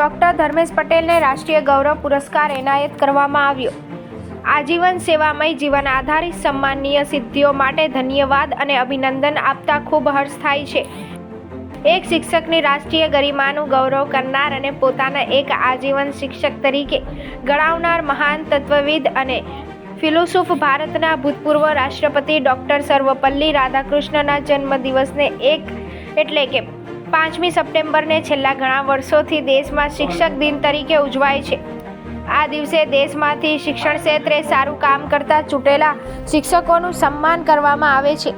Doctor Dharmesh પટેલને રાષ્ટ્રીય ગૌરવ પુરસ્કાર એનાયત કરવામાં આવ્યો. આજીવન સેવામય જીવન આધારિત સન્માનીય સિદ્ધિઓ માટે ધન્યવાદ અને અભિનંદન આપતા ખૂબ હર્ષ થાય છે. એક શિક્ષકની રાષ્ટ્રીય ગરિમાનું ગૌરવ કરનાર અને પોતાના એક આજીવન શિક્ષક તરીકે ગણાવનાર મહાન તત્વવિદ અને ફિલોસોફ ભારતના ભૂતપૂર્વ રાષ્ટ્રપતિ ડૉક્ટર સર્વપલ્લી રાધાકૃષ્ણના જન્મદિવસને એક એટલે કે પાંચમી સપ્ટેમ્બરને છેલ્લા ઘણા વર્ષોથી દેશમાં શિક્ષક દિન તરીકે ઉજવાય છે. આ દિવસે દેશમાંથી શિક્ષણ ક્ષેત્રે સારું કામ કરતા ચૂંટેલા શિક્ષકોનું સન્માન કરવામાં આવે છે.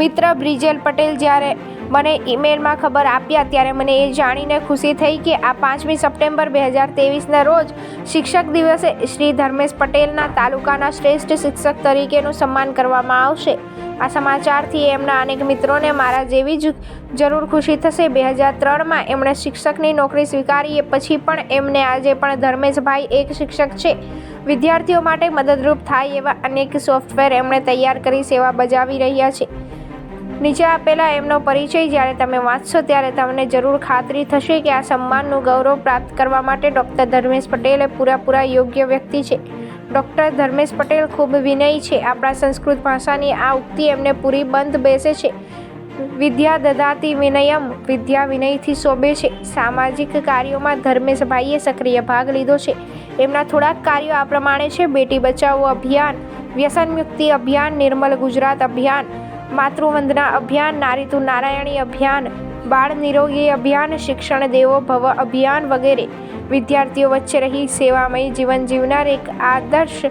મિત્ર બ્રિજેલ પટેલ જ્યારે મને ઈમેલમાં ખબર આપ્યા ત્યારે મને એ જાણીને ખુશી થઈ કે આ પાંચમી સપ્ટેમ્બર બે હજાર તેવીસના રોજ શિક્ષક દિવસે શ્રી ધર્મેશ પટેલના તાલુકાના શ્રેષ્ઠ શિક્ષક તરીકેનું સન્માન કરવામાં આવશે. આ સમાચારથી એમના અનેક મિત્રોને મારા જેવી જ જરૂર ખુશી થશે. બે હજાર ત્રણમાં એમણે શિક્ષકની નોકરી સ્વીકારી પછી પણ એમને આજે પણ ધર્મેશભાઈ એક શિક્ષક છે. વિદ્યાર્થીઓ માટે મદદરૂપ થાય એવા અનેક સોફ્ટવેર એમણે તૈયાર કરી સેવા બજાવી રહ્યા છે. નીચે આપેલા એમનો પરિચય, જ્યારે તમે વાંચશો ત્યારે તમને જરૂર ખાતરી થશે કે આ સન્માનનું ગૌરવ પ્રાપ્ત કરવા માટે ડૉક્ટર ધર્મેશ પટેલ પૂરાપૂરા યોગ્ય વ્યક્તિ છે. ડૉક્ટર ધર્મેશ પટેલ ખૂબ વિનયી છે. આપણા સંસ્કૃત ભાષાની આ ઉક્તિ એમને પૂરી બંધ બેસે છે. વિદ્યા દદાતી વિનયમ, વિદ્યા વિનયથી શોભે છે. સામાજિક કાર્યોમાં ધર્મેશભાઈએ સક્રિય ભાગ લીધો છે. એમના થોડાક કાર્યો આ પ્રમાણે છે. બેટી બચાવો અભિયાન, વ્યસન મુક્તિ અભિયાન, નિર્મલ ગુજરાત અભિયાન, માતૃવંદના અભિયાન નારીતુ નારાયણી અભિયાન બાળ નિરોગી અભિયાન, શિક્ષણ દેવો ભવ અભિયાન વગેરે. વિદ્યાર્થીઓ વચ્ચે રહી સેવામય જીવન જીવનાર એક આદર્શ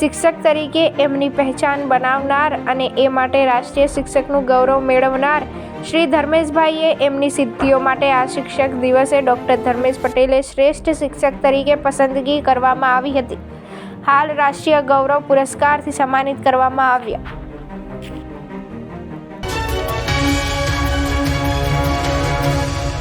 શિક્ષક તરીકે એમની પહેચાન બનાવનાર અને એ માટે રાષ્ટ્રીય શિક્ષકનું ગૌરવ મેળવનાર શ્રી ધર્મેશભાઈએ એમની સિદ્ધિઓ માટે આ શિક્ષક દિવસે ડૉક્ટર ધર્મેશ પટેલે શ્રેષ્ઠ શિક્ષક તરીકે પસંદગી કરવામાં આવી હતી. હાલ રાષ્ટ્રીય ગૌરવ પુરસ્કારથી સન્માનિત કરવામાં આવ્યા.